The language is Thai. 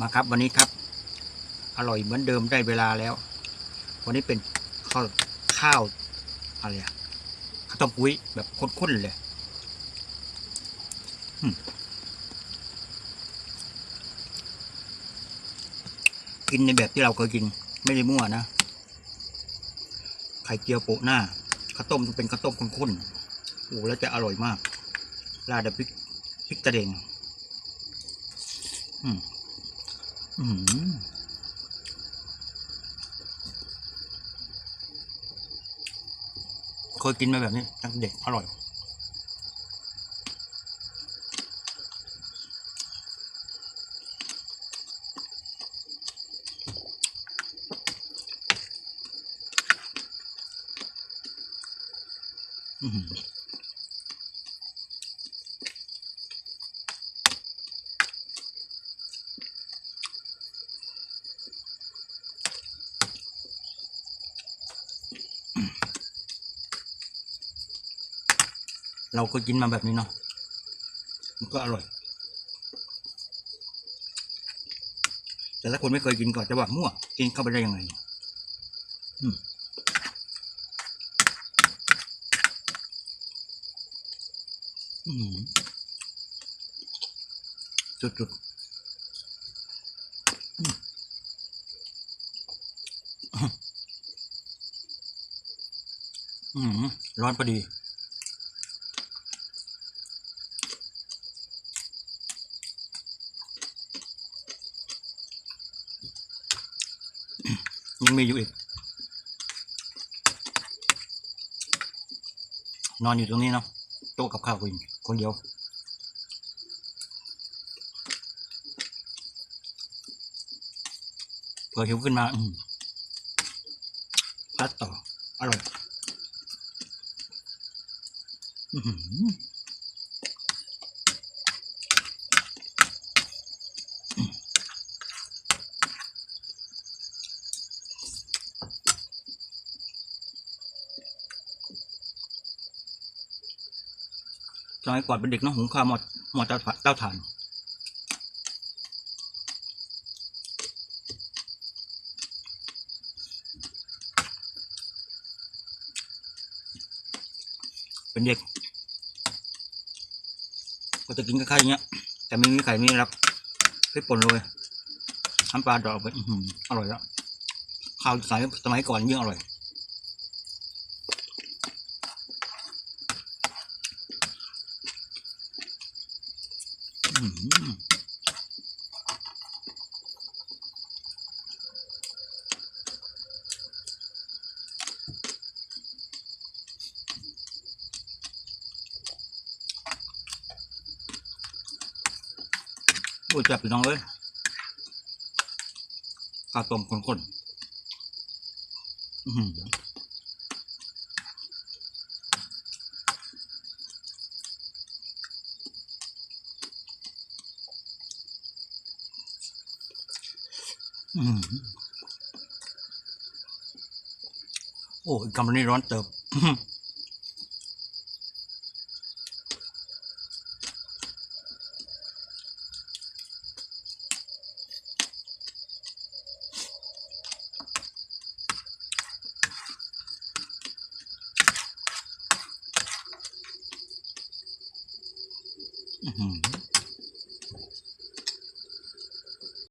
มาครับวันนี้ครับ อร่อยเหมือนเดิมได้เวลาแล้ว วันนี้เป็นข้าวข้าวอะไรอะข้าวต้มกุ้ยแบบข้นๆเลยกินในแบบที่เราเคยกิน ไม่ได้มั่วนะไข่เจียวโปะหน้าข้าวต้มต้องเป็นข้าวต้มข้นๆโอ้แล้วจะอร่อยมากราดด้วยพริกพริกตะเดงอืม เคยกินมาแบบนี้ตั้งเด็กอร่อยอื เราก็กินมาแบบนี้เนาะมันก็อร่อย แต่ถ้าคนไม่เคยกินก่อนจะว่ามั่วกินเข้าไปได้ยังไงจุดจุดร้อนพอดี ยังมีอยู่อีก นอนอยู่ตรงนี้เนาะโต๊ะกับข้าวคนคนเดียวเผื่อหิวขึ้นมาพัดต่อ อร่อย อื สมัยก่อนเป็นเด็กน้องหุงข้าวหมดหมดเตาถ่าเตาถ่าน เป็นเด็ก ก็จะกินกับไข่อย่างเงี้ย แต่ไม่มีไข่ไม่มีรับพริกป่นเลยน้ำปลาดอกไปอื้อหืออร่อยแล้วข้าวสายสมัยก่อนยิ่งอร่อย อื้อหือ โอ้ยจับพี่น้องเลยข้าวต้มข้นๆ โอ้ยกำลังร้อนเติบ嗯哼。Mm.